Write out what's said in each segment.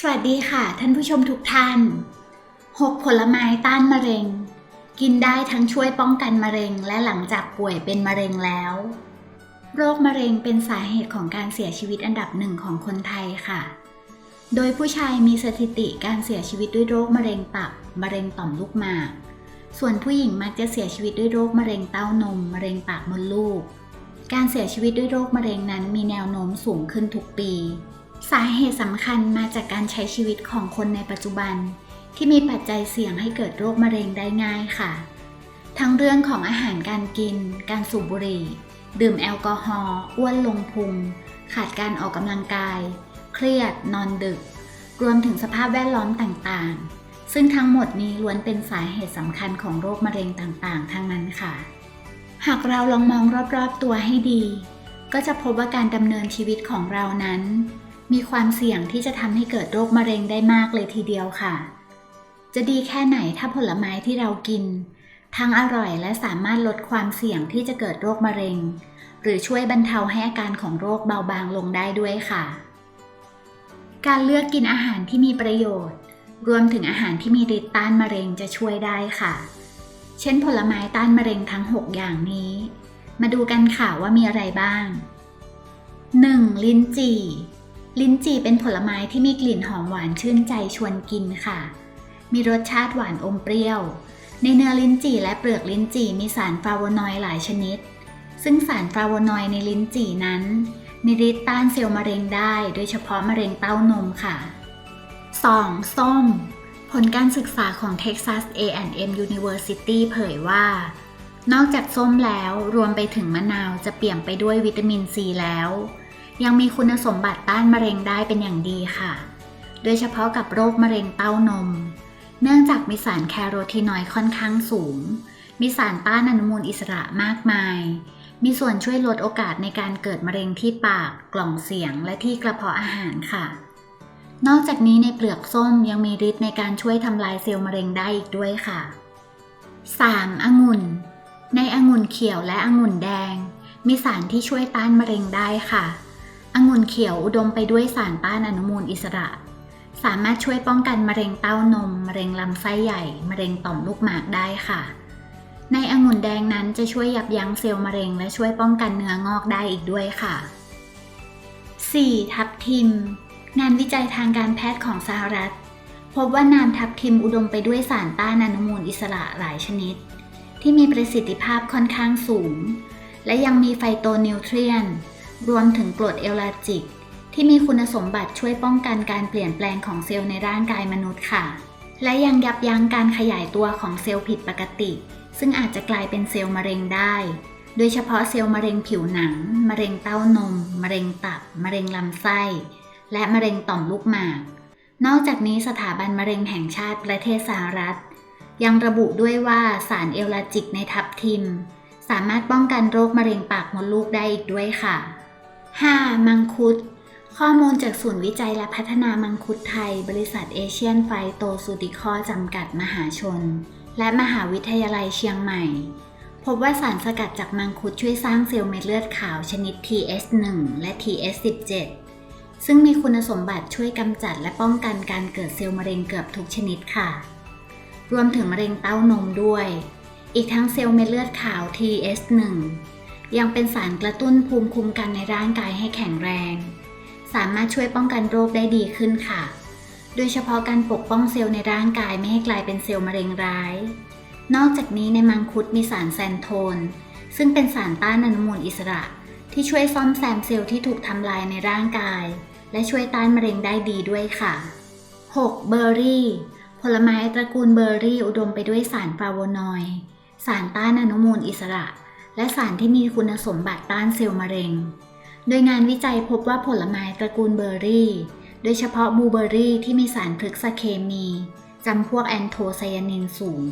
สวัสดีค่ะ ท่านผู้ชมทุกท่าน 6 ผลไม้ต้านมะเร็ง กินได้ทั้งช่วยป้องกันมะเร็งและหลังจากป่วยเป็นมะเร็งแล้ว โรคมะเร็งเป็นสาเหตุของการเสียชีวิตอันดับหนึ่งของคนไทยค่ะ โดยผู้ชายมีสถิติการเสียชีวิตด้วยโรคมะเร็งตับ มะเร็งต่อมลูกหมาก ส่วนผู้หญิงมักจะเสียชีวิตด้วยโรคมะเร็งเต้านม มะเร็งปากมดลูก การเสียชีวิตด้วยโรคมะเร็งนั้นมีแนวโน้มสูงขึ้นทุกปี สาเหตุสำคัญมาจากการใช้ชีวิตของคนในปัจจุบัน ที่มีปัจจัยเสี่ยงให้เกิดโรคมะเร็งได้ง่ายค่ะ ทั้งเรื่องของอาหารการกิน การสูบบุหรี่ ดื่มแอลกอฮอล์อ้วนลงพุง ขาดการออกกำลังกาย เครียด นอนดึก รวมถึงสภาพแวดล้อมต่างๆ ซึ่งทั้งหมดนี้ล้วนเป็นสาเหตุสำคัญของโรคมะเร็งต่างๆ ทั้งนั้นค่ะ หากเราลองมองรอบๆตัวให้ดี ก็จะพบว่าการดำเนินชีวิตของเรานั้น มีความเสี่ยงที่จะทำให้เกิดโรคมะเร็งได้มากเลยทีเดียวค่ะ จะดีแค่ไหนถ้าผลไม้ที่เรากิน ทั้งอร่อยและสามารถลดความเสี่ยงที่จะเกิดโรคมะเร็ง หรือช่วยบรรเทาให้อาการของโรคเบาบางลงได้ด้วยค่ะ การเลือกกินอาหารที่มีประโยชน์ รวมถึงอาหารที่มีฤทธิ์ต้านมะเร็งจะช่วยได้ค่ะ เช่น ผลไม้ต้านมะเร็งทั้ง 6 อย่างนี้ มาดูกันค่ะว่ามีอะไรบ้าง 1. ลิ้นจี่ ลิ้นจี่เป็นผลไม้ที่มีกลิ่นหอมหวานชื่นใจชวนกินค่ะ มีรสชาติหวานอมเปรี้ยว ในเนื้อลิ้นจี่และเปลือกลิ้นจี่มีสารฟลาโวนอยด์หลายชนิด ซึ่งสารฟลาโวนอยด์ในลิ้นจี่นั้น มีฤทธิ์ต้านเซลล์มะเร็งได้ โดยเฉพาะมะเร็งเต้านมค่ะ 2. ส้ม ผลการศึกษาของ Texas A&M University เผยว่า นอกจากส้มแล้วรวมไปถึงมะนาวจะเปี่ยมไปด้วยวิตามินซีแล้ว ยังมีคุณสมบัติต้านมะเร็งได้เป็นอย่างดีค่ะ โดยเฉพาะกับโรคมะเร็งเต้านม เนื่องจากมีสารแคโรทีนอยด์ค่อนข้างสูง มีสารต้านอนุมูลอิสระมากมาย มีส่วนช่วยลดโอกาสในการเกิดมะเร็งที่ปาก กล่องเสียง และที่กระเพาะอาหารค่ะ นอกจากนี้ในเปลือกส้มยังมีฤทธิ์ในการช่วยทำลายเซลล์มะเร็งได้อีกด้วยค่ะ 3. องุ่น ในองุ่นเขียวและองุ่นแดง มีสารที่ช่วยต้านมะเร็งได้ค่ะ องุ่นเขียวอุดมไปด้วยสารต้านอนุมูลอิสระ สามารถช่วยป้องกันมะเร็งเต้านม มะเร็งลำไส้ใหญ่ มะเร็งต่อมลูกหมากได้ค่ะ ในองุ่นแดงนั้นจะช่วยยับยั้งเซลล์มะเร็ง และช่วยป้องกันเนื้องอกได้อีกด้วยค่ะ 4. ทับทิม งานวิจัยทางการแพทย์ของสหรัฐ พบว่านามทับทิมอุดมไปด้วยสารต้านอนุมูลอิสระหลายชนิด ที่มีประสิทธิภาพค่อนข้างสูง และยังมีไฟโตนิวเทรียน รวมถึงกรดเอลาจิก ที่มีคุณสมบัติช่วยป้องกันการเปลี่ยนแปลงของเซลล์ในร่างกายมนุษย์ค่ะ และยังยับยั้งการขยายตัวของเซลล์ผิดปกติ ซึ่งอาจจะกลายเป็นเซลล์มะเร็งได้ โดยเฉพาะเซลล์มะเร็งผิวหนัง มะเร็งเต้านม มะเร็งตับ มะเร็งลำไส้ และมะเร็งต่อมลูกหมาก นอกจากนี้สถาบันมะเร็งแห่งชาติประเทศสหรัฐ ยังระบุด้วยว่าสารเอลาจิกในทับทิมสามารถป้องกันโรคมะเร็งปากมดลูกได้อีกด้วยค่ะ 5. มังคุด ข้อมูลจากศูนย์วิจัยและพัฒนามังคุดไทย บริษัทเอเชียนไฟโตซูติคอจำกัดมหาชน และมหาวิทยาลัยเชียงใหม่ พบว่าสารสกัดจากมังคุดช่วยสร้างเซลล์เม็ดเลือดขาวชนิด TS1 และ TS17 ซึ่งมีคุณสมบัติช่วยกำจัดและป้องกันการเกิดเซลล์มะเร็งเกือบทุกชนิดค่ะ รวมถึงมะเร็งเต้านมด้วย อีกทั้งเซลล์เม็ดเลือดขาว TS1 ยังเป็นสารกระตุ้นภูมิคุ้มกันในร่างกายให้แข็งแรง สามารถช่วยป้องกันโรคได้ดีขึ้นค่ะ โดยเฉพาะการปกป้องเซลล์ในร่างกายไม่ให้กลายเป็นเซลล์มะเร็งร้าย นอกจากนี้ในมังคุดมีสารแซนโทน ซึ่งเป็นสารต้านอนุมูลอิสระ ที่ช่วยซ่อมแซมเซลล์ที่ถูกทำลายในร่างกาย และช่วยต้านมะเร็งได้ดีด้วยค่ะ 6. เบอร์รี่ ผลไม้ตระกูลเบอร์รี่อุดมไปด้วยสารฟลาโวนอยด์ สารต้านอนุมูลอิสระ และสารที่มีคุณสมบัติต้านเซลล์มะเร็ง โดยงานวิจัยพบว่าผลไม้ตระกูลเบอร์รี่ โดยเฉพาะบลูเบอร์รี่ที่มีสารพฤกษเคมีจำพวกแอนโทไซยานินสูง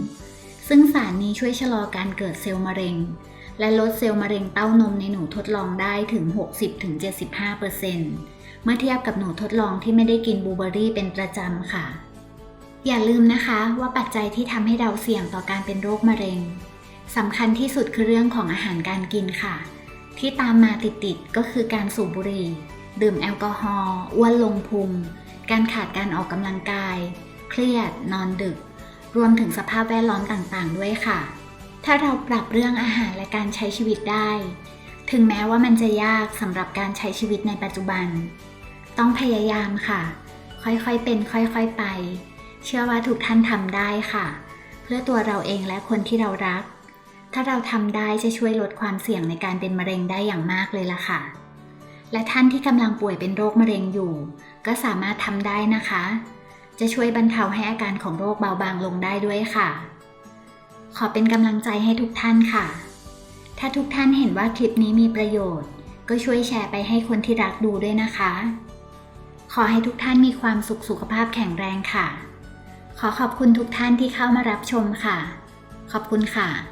ซึ่งสารนี้ช่วยชะลอการเกิดเซลล์มะเร็ง และลดเซลล์มะเร็งเต้านมในหนูทดลองได้ถึง 60-75%เมื่อเทียบกับหนูทดลองที่ไม่ได้กินบลูเบอร์รี่เป็นประจำค่ะ อย่าลืมนะคะว่าปัจจัยที่ทำให้เราเสี่ยงต่อการเป็นโรคมะเร็ง สำคัญที่สุดคือเรื่องของอาหารการกินค่ะ ที่ตามมาติดๆก็คือการสูบบุหรี่ ดื่มแอลกอฮอล์อ้วนลงพุง การขาดการออกกำลังกาย เครียด นอนดึก รวมถึงสภาพแวดล้อมต่างๆ ด้วยค่ะ ถ้าเราปรับเรื่องอาหารและการใช้ชีวิตได้ ถึงแม้ว่ามันจะยากสำหรับการใช้ชีวิตในปัจจุบัน ต้องพยายามค่ะ ค่อยๆเป็น ค่อยๆไป เชื่อว่าทุกท่านทำได้ค่ะ เพื่อตัวเราเองและคนที่เรารัก ถ้าเราทำได้จะช่วยลดความเสี่ยงในการเป็นมะเร็งได้อย่างมากเลยล่ะค่ะ และท่านที่กำลังป่วยเป็นโรคมะเร็งอยู่ ก็สามารถทำได้นะคะ จะช่วยบรรเทาให้อาการของโรคเบาบางลงได้ด้วยค่ะ ขอเป็นกำลังใจให้ทุกท่านค่ะ ถ้าทุกท่านเห็นว่าคลิปนี้มีประโยชน์ ก็ช่วยแชร์ไปให้คนที่รักดูด้วยนะคะ ขอให้ทุกท่านมีความสุขสุขภาพแข็งแรงค่ะ ขอขอบคุณทุกท่านที่เข้ามารับชมค่ะ ขอบคุณค่ะ